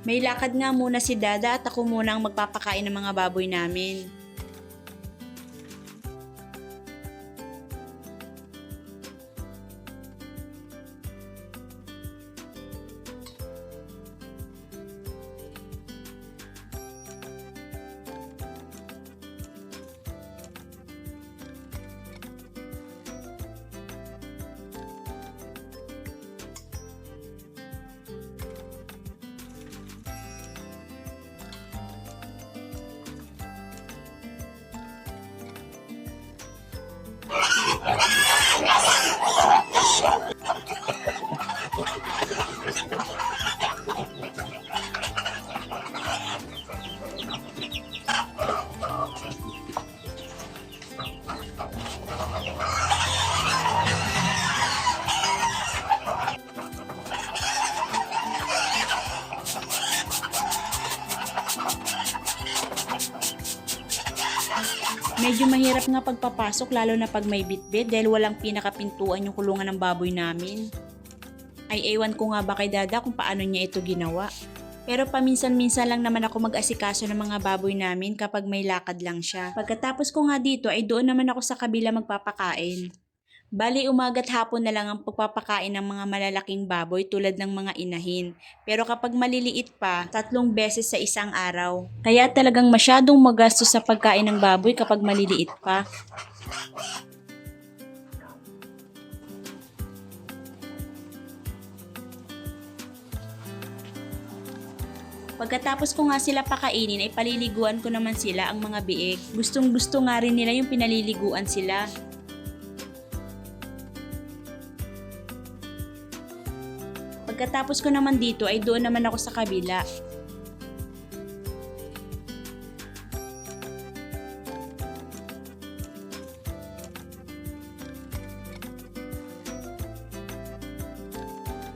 May lakad nga muna si Dada at ako muna ang magpapakain ng mga baboy namin. Medyo mahirap nga pagpapasok lalo na pag may bitbit dahil walang pinakapintuan yung kulungan ng baboy namin. Ay ewan ko nga ba kay Dada kung paano niya ito ginawa. Pero paminsan-minsan lang naman ako mag-asikaso ng mga baboy namin kapag may lakad lang siya. Pagkatapos ko nga dito ay doon naman ako sa kabila magpapakain. Bali umaga't hapon na lang ang pagpapakain ng mga malalaking baboy tulad ng mga inahin. Pero kapag maliliit pa, tatlong beses sa isang araw. Kaya talagang masyadong magastos sa pagkain ng baboy kapag maliliit pa. Pagkatapos ko nga sila pakainin ay paliliguan ko naman sila ang mga biik. Gustong gusto nga rin nila yung pinaliliguan sila. Pagkatapos ko naman dito ay doon naman ako sa kabila.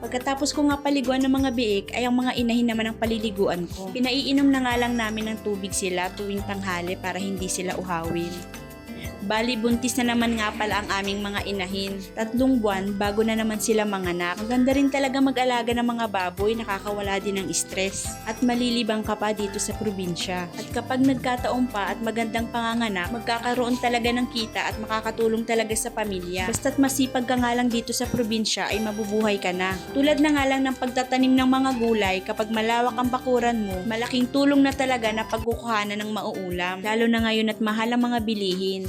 Pagkatapos ko nga paliguan ng mga biik ay ang mga inahin naman ang paliliguan ko. Pinaiinom na nga lang namin ng tubig sila tuwing tanghali para hindi sila uhawin. Bali, buntis na naman nga pala ang aming mga inahin. Tatlong buwan bago na naman sila manganak. Ang ganda rin talaga mag-alaga ng mga baboy, nakakawala din ng stress. At malilibang ka pa dito sa probinsya. At kapag nagkataon pa at magandang panganganak, magkakaroon talaga ng kita at makakatulong talaga sa pamilya. Basta't masipag ka nga lang dito sa probinsya ay mabubuhay ka na. Tulad na nga lang ng pagtatanim ng mga gulay, kapag malawak ang bakuran mo, malaking tulong na talaga na pagkukuhanan ng mauulam. Lalo na ngayon at mahal ang mga bilihin.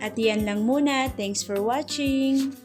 At yan lang muna. Thanks for watching!